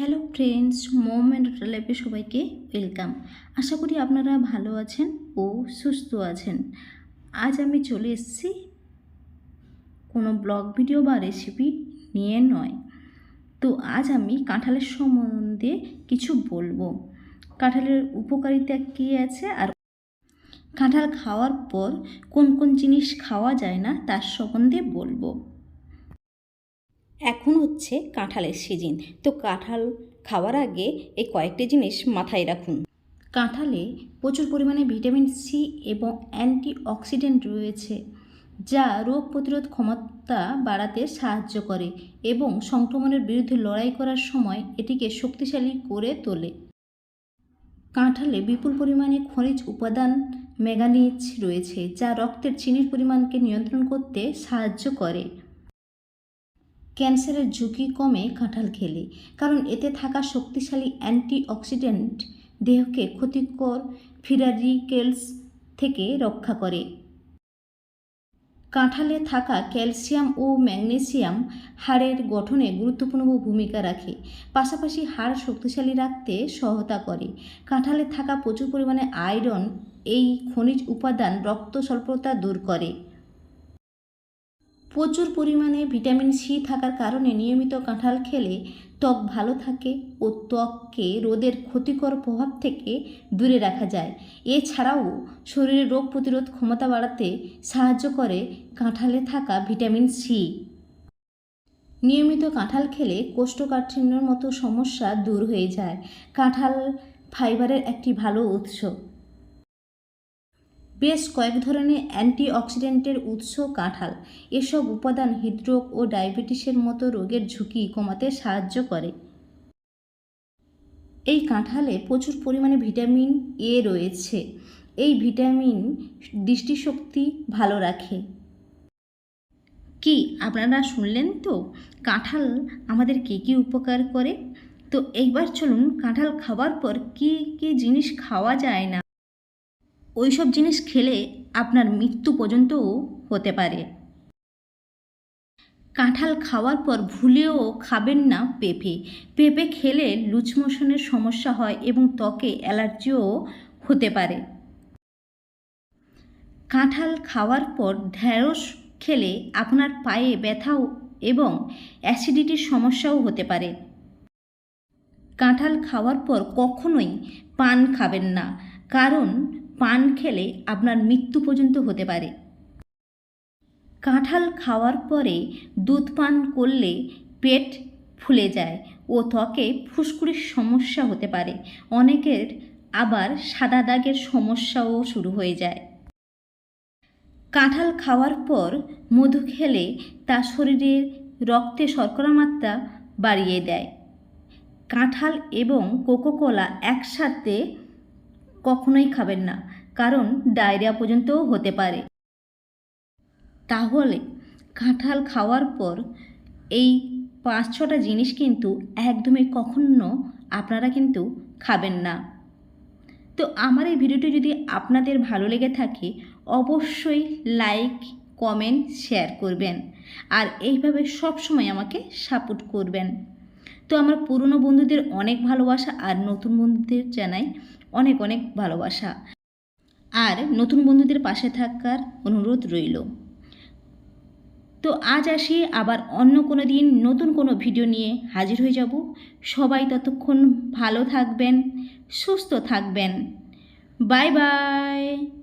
Hello friends, মোম and লাইফে সবাইকে ওয়েলকাম। আশা করি আপনারা ভালো আছেন ও সুস্থ আছেন। আজ আমি চলে এসেছি কোনো ব্লগ ভিডিও বা রেসিপি নিয়ে নয়। তো আজ আমি কাঁঠালের সম্বন্ধে কিছু বলব। কাঁঠালের উপকারিতা কী আছে আর কাঁঠাল খাওয়ার পর কোন কোন জিনিস খাওয়া যায় না তার সম্বন্ধে বলব। এখন হচ্ছে কাঁঠালের সিজন তো কাঁঠাল খাওয়ার আগে এই কয়েকটি জিনিস মাথায় রাখুন। কাঁঠালে প্রচুর পরিমাণে ভিটামিন সি এবং অ্যান্টি অক্সিডেন্ট রয়েছে, যা রোগ প্রতিরোধ ক্ষমতা বাড়াতে সাহায্য করে এবং সংক্রমণের বিরুদ্ধে লড়াই করার সময় এটিকে শক্তিশালী করে তোলে। কাঁঠালে বিপুল পরিমাণে খনিজ উপাদান ম্যাঙ্গানিজ রয়েছে, যা রক্তের চিনির পরিমাণকে নিয়ন্ত্রণ করতে সাহায্য করে। ক্যান্সারের ঝুঁকি কমে কাঁঠাল খেলে, কারণ এতে থাকা শক্তিশালী অ্যান্টিঅক্সিডেন্ট দেহকে ক্ষতিকর ফিরারিকেলস থেকে রক্ষা করে। কাঁঠালে থাকা ক্যালসিয়াম ও ম্যাগনেসিয়াম হাড়ের গঠনে গুরুত্বপূর্ণ ভূমিকা রাখে, পাশাপাশি হাড় শক্তিশালী রাখতে সহায়তা করে। কাঁঠালে থাকা প্রচুর পরিমাণে আয়রন এই খনিজ উপাদান রক্ত স্বল্পতা দূর করে। প্রচুর পরিমাণে ভিটামিন সি থাকার কারণে নিয়মিত কাঁঠাল খেলে ত্বক ভালো থাকে ও ত্বককে রোদের ক্ষতিকর প্রভাব থেকে দূরে রাখা যায়। এছাড়াও শরীরে রোগ প্রতিরোধ ক্ষমতা বাড়াতে সাহায্য করে কাঁঠালে থাকা ভিটামিন সি। নিয়মিত কাঁঠাল খেলে কোষ্ঠকাঠিন্যর মতো সমস্যা দূর হয়ে যায়। কাঁঠাল ফাইবারের একটি ভালো উৎস। বেশ কয়েক ধরনের অ্যান্টিঅক্সিডেন্টের উৎস কাঁঠাল। এসব উপাদান হৃদরোগ ও ডায়াবেটিসের মতো রোগের ঝুঁকি কমাতে সাহায্য করে। এই কাঁঠালে প্রচুর পরিমাণে ভিটামিন এ রয়েছে। এই ভিটামিন দৃষ্টিশক্তি ভালো রাখে। কি, আপনারা শুনলেন তো? কাঁঠাল আমাদের কী কী উপকার করে? তো এইবার চলুন কাঁঠাল খাওয়ার পর কী কী জিনিস খাওয়া যায় না? ওই সব জিনিস খেলে আপনার মৃত্যু পর্যন্তও হতে পারে। কাঁঠাল খাওয়ার পর ভুলেও খাবেন না পেঁপে। পেঁপে খেলে লুজ মোশনের সমস্যা হয় এবং ত্বকে অ্যালার্জিও হতে পারে। কাঁঠাল খাওয়ার পর ঢ্যাঁড়স খেলে আপনার পায়ে ব্যথাও এবং অ্যাসিডিটির সমস্যাও হতে পারে। কাঁঠাল খাওয়ার পর কখনোই পান খাবেন না, কারণ পান খেলে আপনার মৃত্যু পর্যন্ত হতে পারে। কাঁঠাল খাওয়ার পরে দুধ পান করলে পেট ফুলে যায় ও ত্বকে ফুসকুড়ির সমস্যা হতে পারে। অনেকের আবার সাদা দাগের সমস্যাও শুরু হয়ে যায়। কাঁঠাল খাওয়ার পর মধু খেলে তা শরীরের রক্তে শর্করা মাত্রা বাড়িয়ে দেয়। কাঁঠাল এবং কোকোকোলা একসাথে কখনোই খাবেন না, কারণ ডায়রিয়া পর্যন্তও হতে পারে। তাহলে কাঁঠাল খাওয়ার পর এই পাঁচ ছটা জিনিস কিন্তু একদমই কখনো আপনারা কিন্তু খাবেন না। তো আমার এই ভিডিওটি যদি আপনাদের ভালো লেগে থাকে, অবশ্যই লাইক, কমেন্ট, শেয়ার করবেন আর এইভাবে সব সময় আমাকে সাপোর্ট করবেন। তো আমার পুরনো বন্ধুদের অনেক ভালোবাসা আর নতুন বন্ধুদের জানাই অনেক অনেক ভালোবাসা। আর নতুন বন্ধুদের পাশে থাকার অনুরোধ রইল। তো আজ আসি, আবার অন্য কোনো দিন নতুন কোনো ভিডিও নিয়ে হাজির হয়ে যাব। সবাই ততক্ষণ ভালো থাকবেন, সুস্থ থাকবেন। Bye bye!